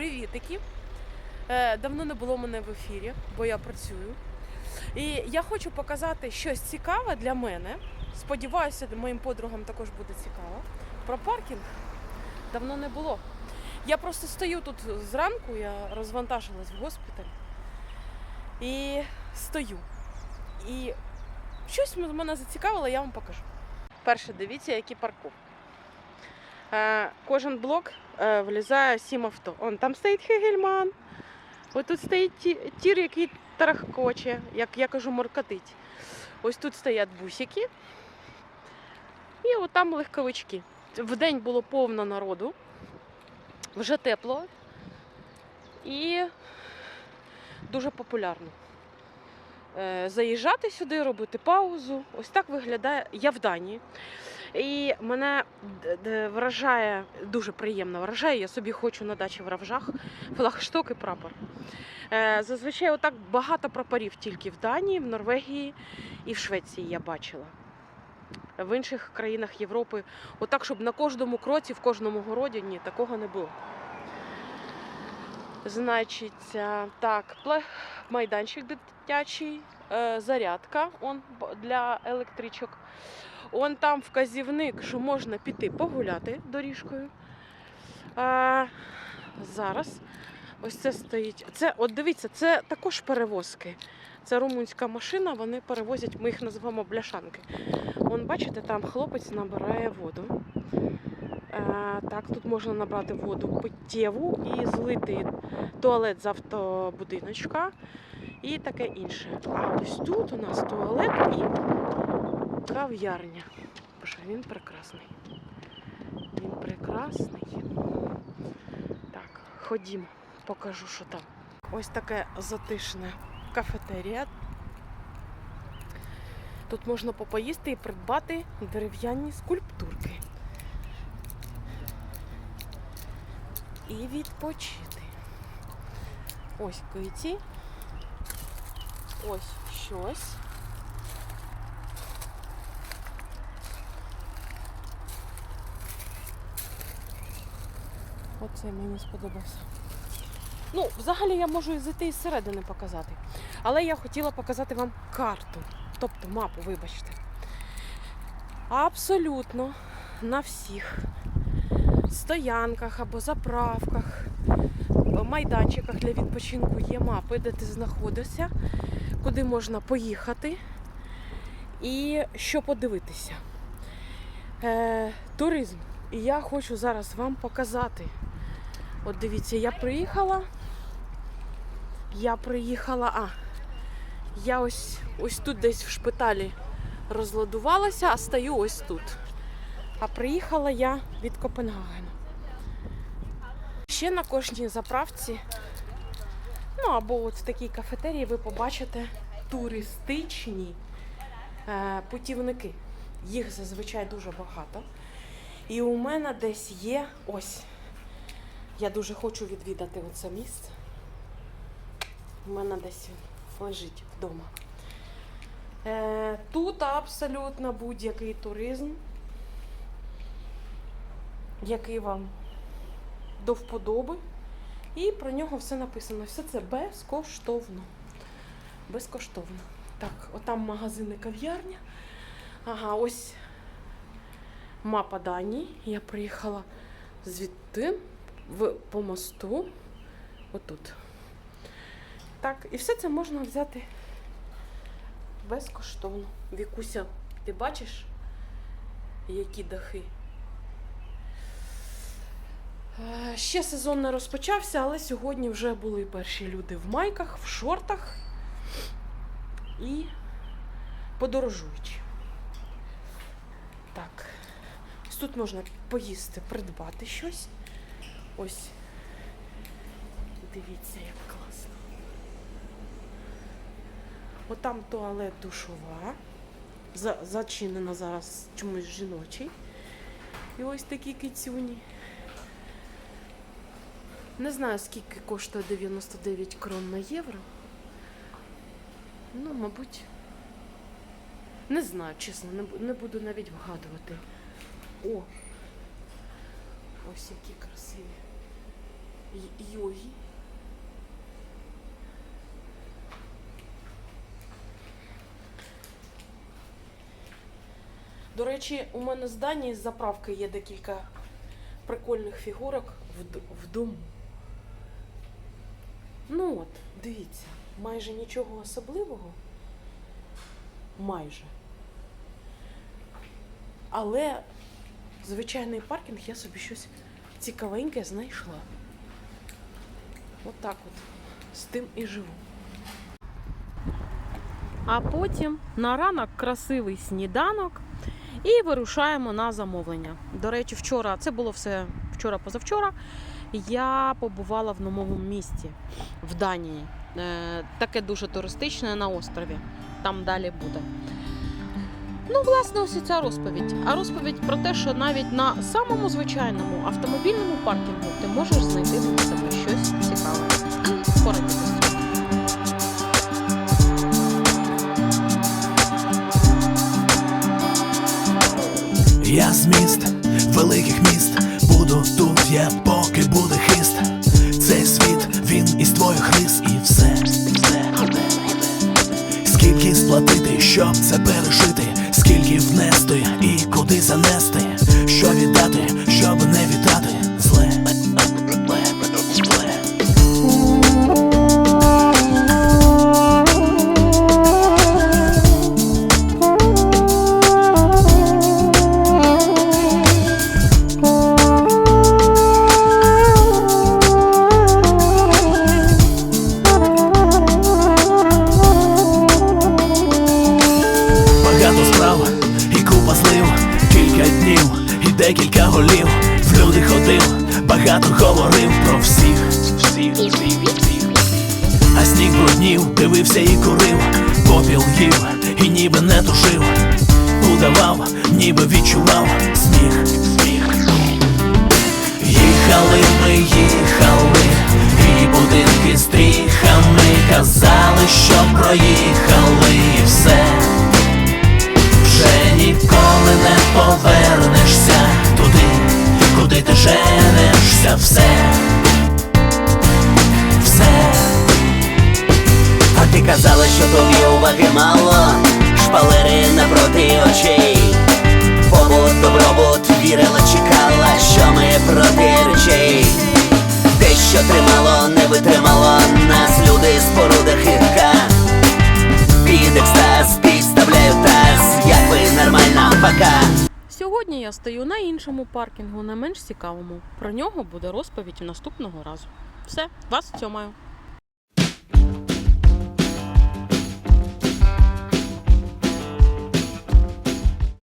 привітики. Е, Давно не було мене в ефірі, бо я працюю. І я хочу показати щось цікаве для мене. Сподіваюся, моїм подругам також буде цікаво. Про паркінг давно не було. Я просто стою тут зранку, я розвантажилась в госпіталі і стою. І щось мене зацікавило, я вам покажу. Перше, дивіться, які парковки. Е, кожен блок е, влізає сім авто. Он там стоїть Хегельман. Ось тут стоїть тір, який тарахкоче, як я кажу, моркотить. Ось тут стоять бусики. І от там легковички. Вдень було повно народу. Вже тепло і дуже популярно. Е, Заїжджати сюди, робити паузу. Ось так виглядає. Я в Данії. І мене вражає, дуже приємно вражає. Я собі хочу на дачі в равжах флагшток і прапор. Е, Зазвичай отак багато прапорів тільки в Данії, в Норвегії і в Швеції я бачила. В інших країнах Європи, отак, щоб на кожному кроці, в кожному городі, ні, такого не було. Значить, е, так, майданчик дитячий, е, зарядка он для електричок. Он там вказівник, що можна піти погуляти доріжкою. А, зараз ось це стоїть. Це, от дивіться, це також перевозки. Це румунська машина, вони перевозять, ми їх називаємо бляшанки. Вон, бачите, там хлопець набирає воду. Так, тут можна набрати воду питтєву і злити туалет з автобудиночка і таке інше. А ось тут у нас туалет і кав'ярня. Боже, він прекрасний. Він прекрасний. Так, ходімо, покажу, що там. Ось таке затишне кафетерія. Тут можна попоїсти і придбати дерев'яні скульптурки. І відпочити. Ось киті. Ось щось. Оце мені сподобався. Ну, взагалі я можу зайти із середини показати. Але я хотіла показати вам карту, тобто мапу, вибачте. Абсолютно на всіх стоянках або заправках, майданчиках для відпочинку є мапи, де ти знаходишся, куди можна поїхати і що подивитися. Е, туризм. І я хочу зараз вам показати. От дивіться, я приїхала. Я приїхала, а я ось ось тут десь в шпиталі розладувалася, а стою ось тут. А приїхала я від Копенгагена. Ще на кожній заправці, ну або от в такій кафетерії ви побачите туристичні е, путівники. Їх зазвичай дуже багато. І у мене десь є ось. Я дуже хочу відвідати оце місце. У мене десь лежить вдома. Е, тут абсолютно будь-який туризм, який вам до вподоби. І про нього все написано. Все це безкоштовно. Безкоштовно. Так, отам магазини кав'ярня. Ага, ось мапа Данії. Я приїхала звідти в, по мосту. Отут. Так, і все це можна взяти безкоштовно. Вікуся, ти бачиш, які дахи? Е, Ще сезон не розпочався, але сьогодні вже були перші люди в майках, в шортах і подорожуючи. Так, тут можна поїсти, придбати щось. Ось. Дивіться, як класно. Отам туалет душова. За, зачинено зараз чомусь жіночий. І ось такі кицюні. Не знаю, скільки коштує 99 крон на євро. Ну, мабуть. Не знаю, чесно, не буду навіть вгадувати. О! Ось які красиві. й- йоги. До речі, у мене з Данії з заправки є декілька прикольних фігурок в дому. Ну от, дивіться, майже нічого особливого. Майже. Але звичайний паркінг я собі щось цікавеньке знайшла. От от. З тим і живу. А потім на ранок красивий сніданок і вирушаємо на замовлення. До речі, вчора це було все вчора-позавчора. Я побувала в новому місті в Данії. Е, таке дуже туристичне на острові. Там далі буде. Ну, власне, ось і ця розповідь. А розповідь про те, що навіть на самому звичайному автомобільному паркінгу ти можеш знайти для себе щось цікаве і порадіти. Я з міст, великих міст, буду тут я, поки буде хист. Цей світ, він із твоїх рис і все. все. Скільки сплатити, щоб це пережити, скільки внести і куди занести, що віддати, декілька голів. В люди ходив, багато говорив про всіх, всіх, всіх, всіх. А сніг бруднів, дивився і курив, попіл їв і ніби не тушив. Удавав, ніби відчував сміх, сміх. Їхали ми, їхали, і будинки стріхами казали, що проїхали і все вірила, чекала, що ми проти речей. Те, що тримало, не витримало нас, люди, споруда хитка. Під екстаз, підставляю таз, як ви нормальна пока. Сьогодні я стою на іншому паркінгу, не менш цікавому. Про нього буде розповідь наступного разу. Все, вас цьомаю.